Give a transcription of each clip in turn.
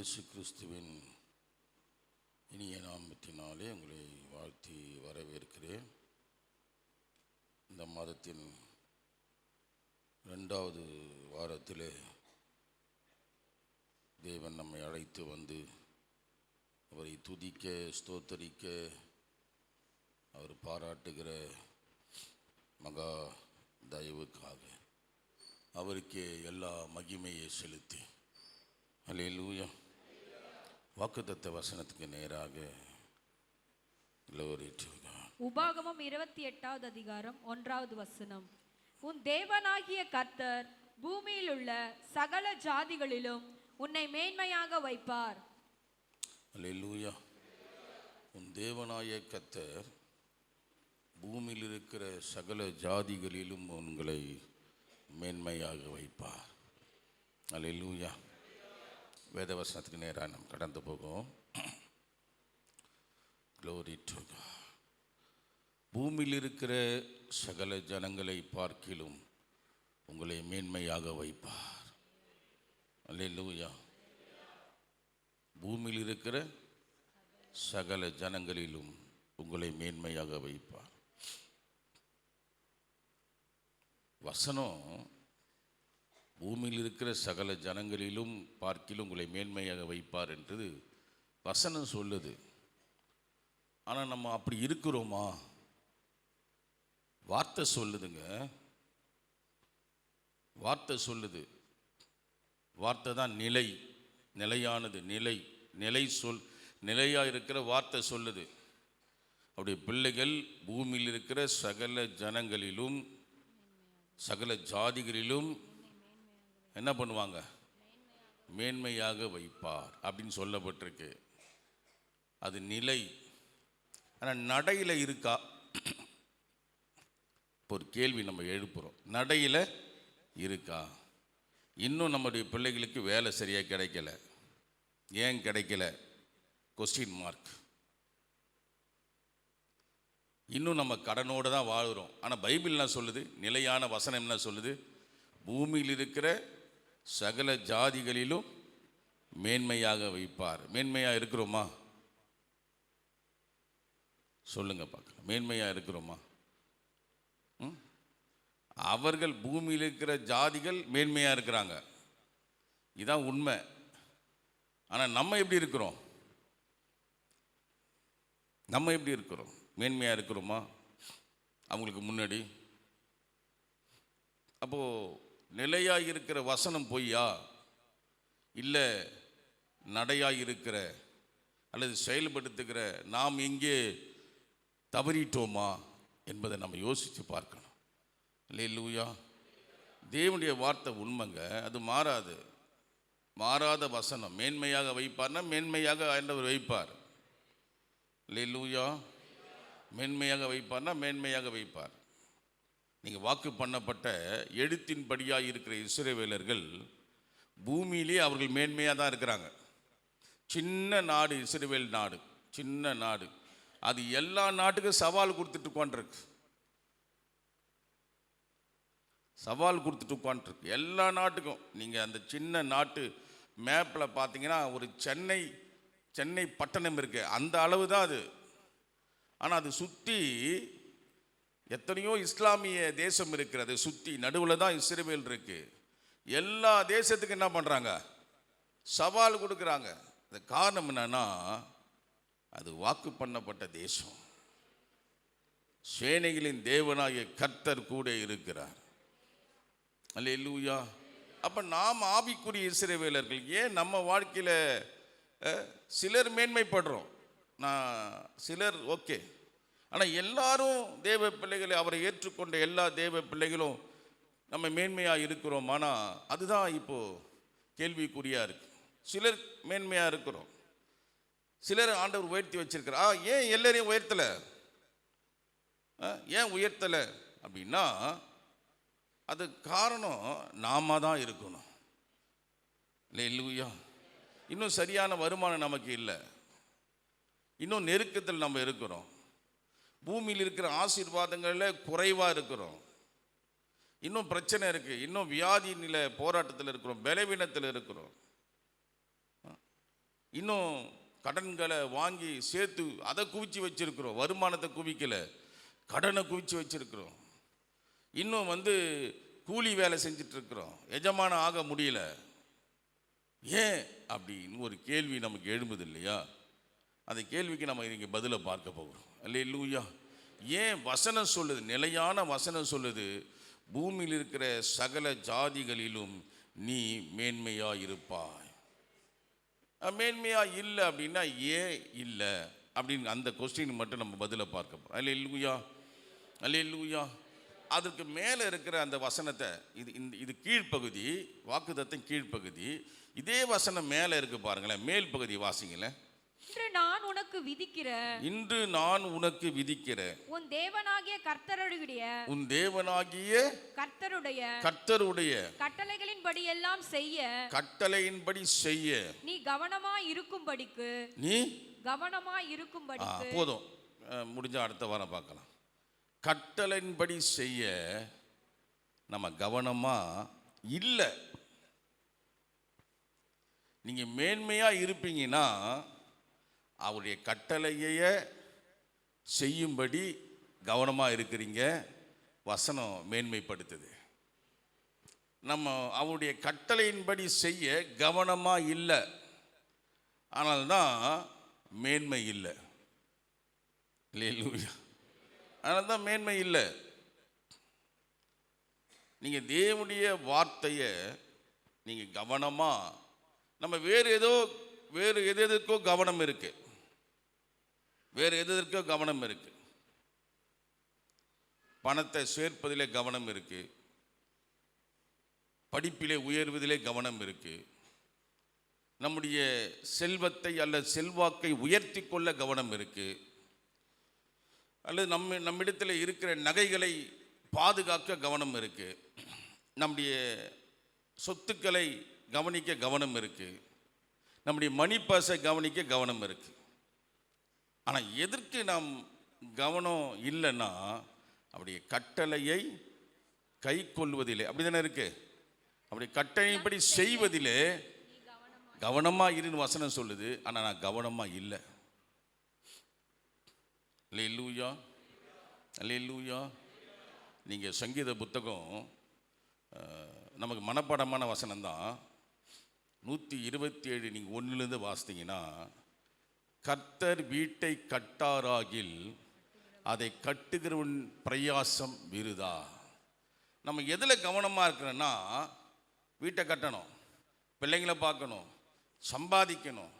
இயேசு கிறிஸ்துவின் இனிய நாமத்தினாலே உங்களை வாழ்த்தி வரவேற்கிறேன். இந்த மாதத்தின் ரெண்டாவது வாரத்திலே தேவன் நம்மை அழைத்து வந்து அவரை துதிக்க ஸ்தோத்தரிக்க அவர் பாராட்டுகிற மகா தயவுக்காக அவருக்கே எல்லா மகிமையை செலுத்தி. அல்லேலூயா வாக்குத்தத்த வசனத்துக்கு நேராக உபாகமம் இருபத்தி எட்டாவது அதிகாரம் ஒன்றாவது வசனம். உன் தேவனாகிய கர்த்தர் பூமியில் உள்ள சகல ஜாதிகளிலும் உன்னை மேன்மையாக வைப்பார். அல்லேலூயா உன் தேவனாய கத்தர் பூமியில் இருக்கிற சகல ஜாதிகளிலும் உங்களை மேன்மையாக வைப்பார். அல்லேலூயா வேத வசனத்துக்கு நேராக நாம் கடந்து போகும் க்ளோரி டு பூமியில் இருக்கிற சகல ஜனங்களை பார்க்கிலும் உங்களை மேன்மையாக வைப்பார். அல்லேலூயா பூமியில் இருக்கிற சகல ஜனங்களிலும் உங்களை மேன்மையாக வைப்பார். வசனம் பூமியில் இருக்கிற சகல ஜனங்களிலும் பார்க்கிலும் உங்களை மேன்மையாக வைப்பார் என்று வசனம் சொல்லுது. ஆனால் நம்ம அப்படி இருக்கிறோமா? வார்த்தை சொல்லுதுங்க. வார்த்தை சொல்லுது. வார்த்தை தான் நிலை. நிலையானது நிலை. நிலை சொல். நிலையாக இருக்கிற வார்த்தை சொல்லுது. அப்படி பிள்ளைகள் பூமியில் இருக்கிற சகல ஜனங்களிலும் சகல ஜாதிகளிலும் என்ன பண்ணுவாங்க? மேன்மையாக வைப்பார் அப்படின்னு சொல்லப்பட்டிருக்கு. அது நிலை. ஆனால் நடையில் இருக்கா? இப்போ ஒரு கேள்வி நம்ம எழுப்புகிறோம் நடையில் இருக்கா? இன்னும் நம்முடைய பிள்ளைகளுக்கு வேலை சரியாக கிடைக்கல. ஏன் கிடைக்கல? கொஸ்டின் மார்க் இன்னும் நம்ம கடனோடு தான் வாழ்கிறோம் ஆனால் பைபிள் என்ன சொல்லுது? நிலையான வசனம் என்ன சொல்லுது? பூமியில் இருக்கிற சகல ஜாதிகளிலும் மேன்மையாக வைப்பார். மேன்மையாக இருக்கிறோமா? சொல்லுங்க பார்க்கலாம். மேன்மையாக இருக்கிறோமா? ம்? அவர்கள் பூமியில் இருக்கிற ஜாதிகள் மேன்மையாக இருக்கிறாங்க. இதான் உண்மை. ஆனால் நம்ம எப்படி இருக்கிறோம்? நம்ம எப்படி இருக்கிறோம்? மேன்மையாக இருக்கிறோமா? அவங்களுக்கு முன்னாடி. அப்போது நிலையாக இருக்கிற வசனம் பொய்யா? இல்லை நடையாக இருக்கிற அல்லது செயல்படுத்துகிற நாம் எங்கே தவறிட்டோமா என்பதை நம்ம யோசித்து பார்க்கணும். இல்லையா தேவனுடைய வார்த்தை உண்மைங்க அது மாறாது. மாறாத வசனம். மேன்மையாக வைப்பார்னா மேன்மையாக ஆண்டவர் வைப்பார். லூயா மேன்மையாக வைப்பார்னா மேன்மையாக வைப்பார். நீங்கள் வாக்கு பண்ணப்பட்ட எழுத்தின்படியாக இருக்கிற இசிறைவேலர்கள் பூமியிலே அவர்கள் மேன்மையாக தான் இருக்கிறாங்க. சின்ன நாடு இஸ்ரவேல் நாடு சின்ன நாடு. அது எல்லா நாட்டுக்கும் சவால் கொடுத்துட்டு உட்காந்துருக்கு சவால் கொடுத்துட்டு உட்காந்துருக்கு எல்லா நாட்டுக்கும். நீங்கள் அந்த சின்ன நாட்டு மேப்பில் பார்த்தீங்கன்னா ஒரு சென்னை சென்னை பட்டணம் இருக்குது அந்த அளவு தான் அது. ஆனால் அது சுற்றி எத்தனையோ இஸ்லாமிய தேசம் இருக்கிறது சுற்றி நடுவில் தான் இஸ்ரேல் இருக்குது எல்லா தேசத்துக்கும் என்ன பண்ணுறாங்க சவால் கொடுக்குறாங்க. அது காரணம் என்னன்னா அது வாக்கு பண்ணப்பட்ட தேசம். சேனைகளின் தேவனாகிய கர்த்தர் கூட இருக்கிறார். அல்லேலூயா. அப்போ நாம் ஆவிக்குரிய இசைவேலர்கள் ஏன் நம்ம வாழ்க்கையில் சிலர் மேன்மைப்படுறோம்? நான் சிலர் ஓகே. ஆனால் எல்லாரும் தேவ பிள்ளைகளை அவரை ஏற்றுக்கொண்ட எல்லா தேவ பிள்ளைகளும் நம்ம மேன்மையாக இருக்கிறோம். ஆனால் அதுதான் இப்போது கேள்விக்குறியாக இருக்குது சிலர் மேன்மையாக இருக்கிறோம். சிலர் ஆண்டவர் உயர்த்தி வச்சிருக்கிறார். ஆ ஏன் எல்லாரையும் உயர்த்தலை? ஆ, ஏன் உயர்த்தலை? அப்படின்னா அது காரணம் நாம தான் இருக்கணும். இல்லை இல்லையா இன்னும் சரியான வருமானம் நமக்கு இல்லை. இன்னும் நெருக்கத்தில் நம்ம இருக்கிறோம். பூமியில் இருக்கிற ஆசீர்வாதங்களில் குறைவாக இருக்கிறோம். இன்னும் பிரச்சனை இருக்குது இன்னும் வியாதி நிலை போராட்டத்தில் இருக்கிறோம். பலவீனத்தில் இருக்கிறோம். இன்னும் கடன்களை வாங்கி சேர்த்து அதை குவிச்சு வச்சுருக்கிறோம். வருமானத்தை குவிக்கலை. கடனை குவிச்சு வச்சுருக்கிறோம். இன்னும் வந்து கூலி வேலை செஞ்சிட்ருக்கிறோம் எஜமானம் ஆக முடியல. ஏன் அப்படின்னு ஒரு கேள்வி நமக்கு எழும்புது இல்லையா? அந்த கேள்விக்கு நம்ம இன்னைக்கு பதிலை பார்க்க போகிறோம். அல்லூயா ஏன் வசனம் சொல்லுது? நிலையான வசனம் சொல்லுது பூமியில் இருக்கிற சகல ஜாதிகளிலும் நீ மேன்மையாக இருப்பாய் மேன்மையாக இல்லை அப்படின்னா ஏன் இல்லை அப்படின்னு அந்த கொஸ்டின் மட்டும் நம்ம பதிலை பார்க்க போகிறோம் அல்ல இல்லையா அல்ல இல்லையா அதுக்கு மேலே இருக்கிற அந்த வசனத்தை இது இந்த இது கீழ்ப்பகுதி வாக்குதத்தின் கீழ்ப்பகுதி இதே வசனம் மேலே இருக்குது பாருங்களேன் மேல் பகுதி வாசிங்களேன். இன்று நான் உனக்கு விதிக்கிற இன்று நான் உனக்கு விதிக்கிற உன் தேவனாகிய கர்த்தருடைய உன் தேவனாகிய கர்த்தருடைய கர்த்தருடைய கட்டளைகளின்படி எல்லாம் செய்ய. கட்டளையின்படி செய்ய. நீ கவனமாய் இருக்கும்படிக்கு. நீ? கவனமாய் ஆ, இருக்கும்படிக்கு போதும் முடிஞ்ச அடுத்த வாரம் பார்க்கலாம். கட்டளையின்படி செய்ய நம்ம கவனமா இல்லை. நீங்க மேன்மையா இருப்பீங்கன்னா அவருடைய கட்டளைய செய்யும்படி கவனமாக இருக்கிறீங்க. வசனம் மேன்மைப்படுத்துது. நம்ம அவருடைய கட்டளையின்படி செய்ய கவனமாக இல்லை. ஆனால்தான் மேன்மை இல்லை. இல்லையா? அதனால தான் மேன்மை இல்லை. நீங்கள் தேவனுடைய வார்த்தையை நீங்கள் கவனமாக நம்ம வேறு ஏதோ வேறு எது எதுக்கோ கவனம் இருக்குது வேறு எதற்கோ கவனம் இருக்கு? பணத்தை சேர்ப்பதிலே கவனம் இருக்கு. படிப்பிலே உயர்வதிலே கவனம் இருக்கு. நம்முடைய செல்வத்தை அல்லது செல்வாக்கை உயர்த்தி கொள்ள கவனம் இருக்கு. அல்லது நம்ம நம்மிடத்தில் இருக்கிற நகைகளை பாதுகாக்க கவனம் இருக்கு. நம்முடைய சொத்துக்களை கவனிக்க கவனம் இருக்கு. நம்முடைய மணி பர்ஸை கவனிக்க கவனம் இருக்குது ஆனால் எதற்கு நாம் கவனம் இல்லைன்னா அவருடைய கட்டளையை கை கொள்வதிலே. அப்படி தானே இருக்கு? அப்படி கட்டளைப்படி செய்வதிலே கவனமா இருன்னு வசனம் சொல்லுது ஆனால் நான் கவனமா இல்லை. அல்லேலூயா அல்லேலூயா. நீங்கள் சங்கீத புத்தகம் நமக்கு மனப்பாடமான வசனம் தான் நூற்றி இருபத்தி ஏழு நீங்கள் ஒன்றுலேருந்து வாசித்தீங்கன்னா கர்த்தர் வீட்டை கட்டாராகில் அதை கட்டுகிறவன் பிரயாசம் விருதா? நம்ம எதில் கவனமாக இருக்கிறோன்னா வீட்டை கட்டணும் பிள்ளைங்களை பார்க்கணும் சம்பாதிக்கணும்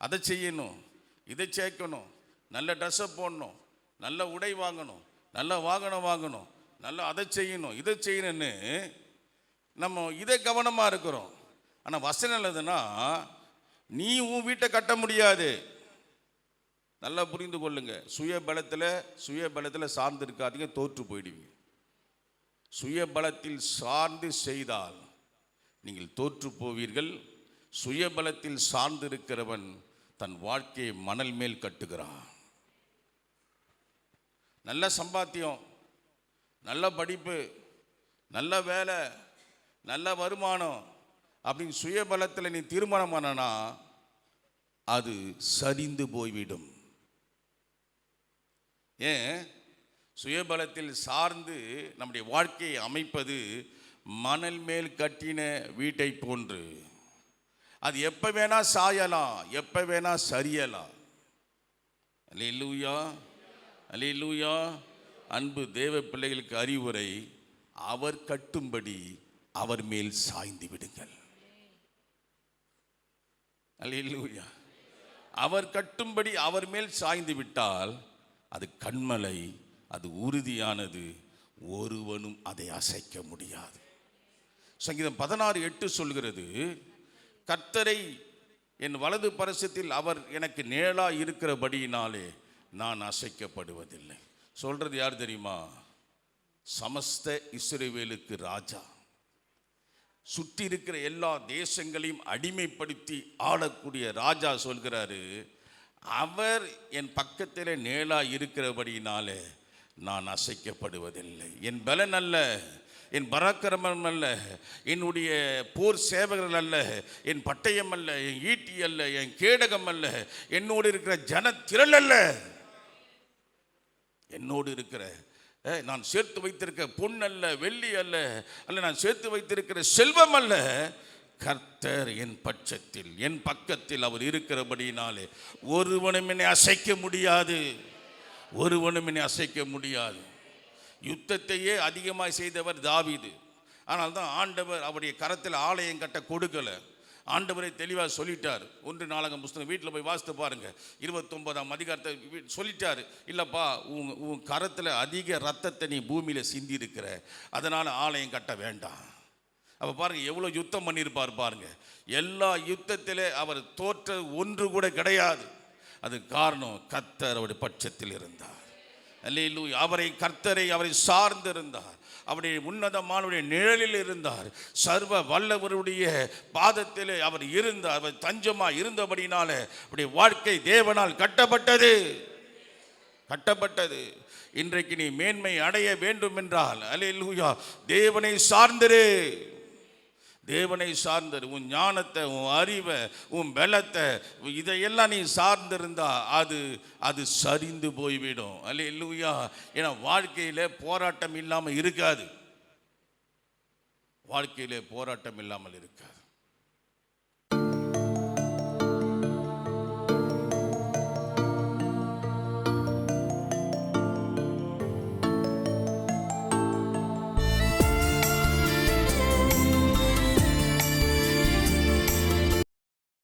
அதை செய்யணும் இதை சேர்க்கணும் நல்ல ட்ரெஸ்ஸை போடணும் நல்ல உடை வாங்கணும் நல்ல வாகனம் வாங்கணும் நல்ல அதை செய்யணும் இதை செய்யணும்னு நம்ம இதை கவனமாக இருக்கிறோம். ஆனால் வசனம் இல்லதுன்னா நீ உன் வீட்டை கட்ட முடியாது. நல்லா புரிந்து கொள்ளுங்க. சுய பலத்தில் சுய பலத்தில் சார்ந்து இருக்காதீங்க தோற்று போயிடுவீங்க. சுய பலத்தில் சார்ந்து செய்தால் நீங்கள் தோற்று போவீர்கள். சுய பலத்தில் சார்ந்து இருக்கிறவன் தன் வாழ்க்கையை மணல் மேல் கட்டுகிறான். நல்ல சம்பாத்தியம் நல்ல படிப்பு நல்ல வேலை நல்ல வருமானம் அப்படின்னு சுயபலத்தில் நீ தீர்மானம் பண்ணனா அது சரிந்து போய்விடும். ஏன்? சுயபலத்தில் சார்ந்து நம்முடைய வாழ்க்கையை அமைப்பது மணல் மேல் கட்டின வீட்டை போன்று. அது எப்போ வேணால் சாயலாம் எப்போ வேணால் சரியலாம். அல்லேலூயா அல்லேலூயா. அன்பு தேவ பிள்ளைகளுக்கு அறிவுரை அவர் கட்டும்படி அவர் மேல் சாய்ந்து விடுங்கள். அல்லேலூயா. அவர் கட்டும்படி அவர் மேல் சாய்ந்து விட்டால் அது கண்மலை அது உறுதியானது ஒருவனும் அதை அசைக்க முடியாது. சங்கீதம் பதினாறு எட்டு சொல்கிறது கர்த்தரை என் வலது பரசத்தில் அவர் எனக்கு நேளாக இருக்கிறபடியினாலே நான் அசைக்கப்படுவதில்லை. சொல்கிறது யார் தெரியுமா? சமஸ்த இஸ்ரேவேலுக்கு ராஜா. சுற்றி இருக்கிற எல்லா தேசங்களையும் அடிமைப்படுத்தி ஆளக்கூடிய ராஜா சொல்கிறாரு அவர் என் பக்கத்தில் நேளா இருக்கிறபடினாலே நான் அசைக்கப்படுவதில்லை. என் பலன் அல்ல என் பராக்கிரமம் அல்ல என்னுடைய போர் சேவகர்கள் அல்ல என் பட்டயம் அல்ல என் ஈட்டி அல்ல என் கேடகம் அல்ல என்னோடு இருக்கிற ஜன அல்ல. என்னோடு இருக்கிற நான் சேர்த்து வைத்திருக்க பொன் அல்ல வெள்ளி அல்ல அல்ல நான் சேர்த்து வைத்திருக்கிற செல்வம் அல்ல. கர்த்தர் என் பட்சத்தில் என் பக்கத்தில் அவர் இருக்கிறபடினாலே ஒருவனும் என்னை அசைக்க முடியாது. ஒருவனும் என்னை அசைக்க முடியாது. யுத்தத்தையே அதிகமாக செய்தவர் தாவிது. ஆனால் தான் ஆண்டவர் அவருடைய கரத்தில் ஆலயம் கட்ட கொடுக்கலை. ஆண்டவரை தெளிவாக சொல்லிட்டார். ஒன்று நாளாக புஸ்தகம் வீட்டில் போய் வாசித்து பாருங்கள் இருபத்தொன்பதாம் அதிகாரத்தை சொல்லிட்டார். இல்லைப்பா உன் உன் கரத்தில் அதிக ரத்தத்தை நீ பூமியில் சிந்தி இருக்கிற அதனால் ஆலயம் கட்ட வேண்டாம். அப்போ பாருங்கள் எவ்வளோ யுத்தம் பண்ணியிருப்பார் பாருங்க. எல்லா யுத்தத்திலே அவர் தோற்ற ஒன்று கூட கிடையாது. அது காரணம் கர்த்தர் அவருடைய பட்சத்தில் இருந்தார். அல்லேலூயா அவரை கர்த்தரை அவரை சார்ந்திருந்தார். அவருடைய உன்னதமானுடைய நிழலில் இருந்தார். சர்வ வல்லவருடைய பாதத்திலே அவர் இருந்தார். அவர் தஞ்சமாக இருந்தபடினால அவருடைய வாழ்க்கை தேவனால் கட்டப்பட்டது. கட்டப்பட்டது. இன்றைக்கு நீ மேன்மை அடைய வேண்டும் என்றால் அல்லேலூயா தேவனை சார்ந்திரு. தேவனை சார்ந்தது உன் ஞானத்தை உன் அறிவை உன் பலத்தை இதையெல்லாம் நீ சார்ந்திருந்தா அது அது சரிந்து போய்விடும். அல்ல இல்லையா ஏன்னா வாழ்க்கையில் போராட்டம் இல்லாமல் இருக்காது. வாழ்க்கையிலே போராட்டம் இல்லாமல் இருக்காது.